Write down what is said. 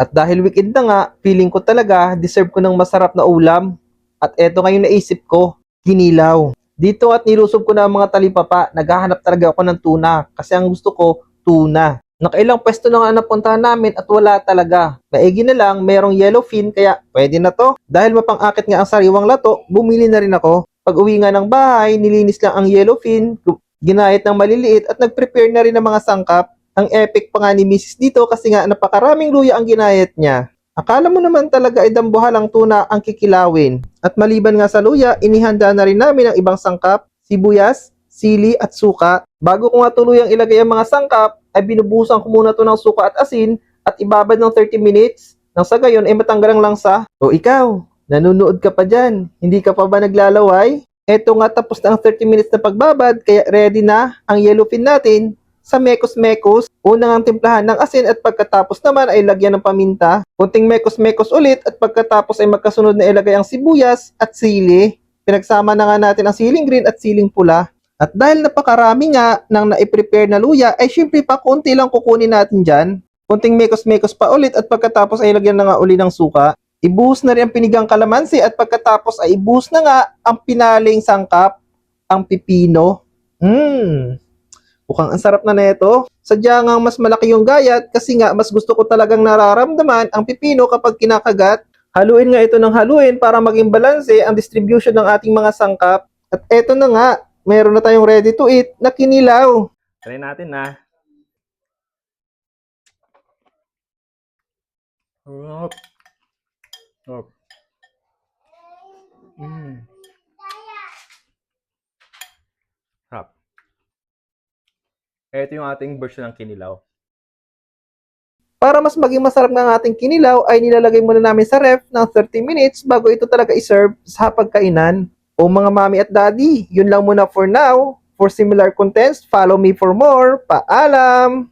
At dahil weekend na nga, feeling ko talaga deserve ko ng masarap na ulam. At eto ngayon naisip ko, kinilaw. Dito at nilusob ko na ang mga talipapa, naghahanap talaga ako ng tuna kasi ang gusto ko, tuna. Nakailang pwesto na nga napuntahan namin at wala talaga. Maigi na lang, merong yellowfin kaya pwede na to. Dahil mapang-akit nga ang sariwang lato, bumili na rin ako. Pag uwi nga ng bahay, nilinis lang ang yellowfin, ginayat ng maliliit at nag-prepare na rin ng mga sangkap. Ang epic pa nga ni Mrs. dito kasi nga napakaraming luya ang ginayat niya. Akala mo naman talaga ay dambuhalang tuna ang kikilawin. At maliban nga sa luya, inihanda na rin namin ang ibang sangkap, sibuyas, sili at suka. Bago ko nga tuluyang ilagay ang mga sangkap, ay binubuhusan ko muna to ng suka at asin at ibabad ng 30 minutes. Nang sa gayon ay matanggal ang langsa. O ikaw, nanonood ka pa dyan. Hindi ka pa ba naglalaway? Eto nga tapos na ang 30 minutes na pagbabad kaya ready na ang yellowfin natin sa mekos-mekos. Unang ang timplahan ng asin at pagkatapos naman ay lagyan ng paminta. Kunting mekos-mekos ulit at pagkatapos ay magkasunod na ilagay ang sibuyas at sili. Pinagsama na nga natin ang siling green at siling pula. At dahil napakarami nga ng naiprepare na luya, ay syempre pa konti lang kukunin natin dyan. Kunting mekos-mekos pa ulit at pagkatapos ay lagyan na nga uli ng suka. Ibuhos na rin ang pinigang kalamansi at pagkatapos ay ibuhos na nga ang pinaling sangkap, ang pipino. Mmm, mukhang ang sarap na neto. Sadya nga mas malaki yung gayat kasi nga mas gusto ko talagang nararamdaman ang pipino kapag kinakagat. Haluin nga ito ng haluin para maging balanse ang distribution ng ating mga sangkap. At eto na nga, meron na tayong ready to eat na kinilaw. Try natin na. Sarap. Sarap. Mm. Sarap. Ito yung ating version ng kinilaw. Para mas maging masarap ng ating kinilaw, ay nilalagay muna namin sa ref ng 30 minutes bago ito talaga iserve sa pagkainan. O mga mami at daddy, yun lang muna for now. For similar contents, follow me for more. Paalam!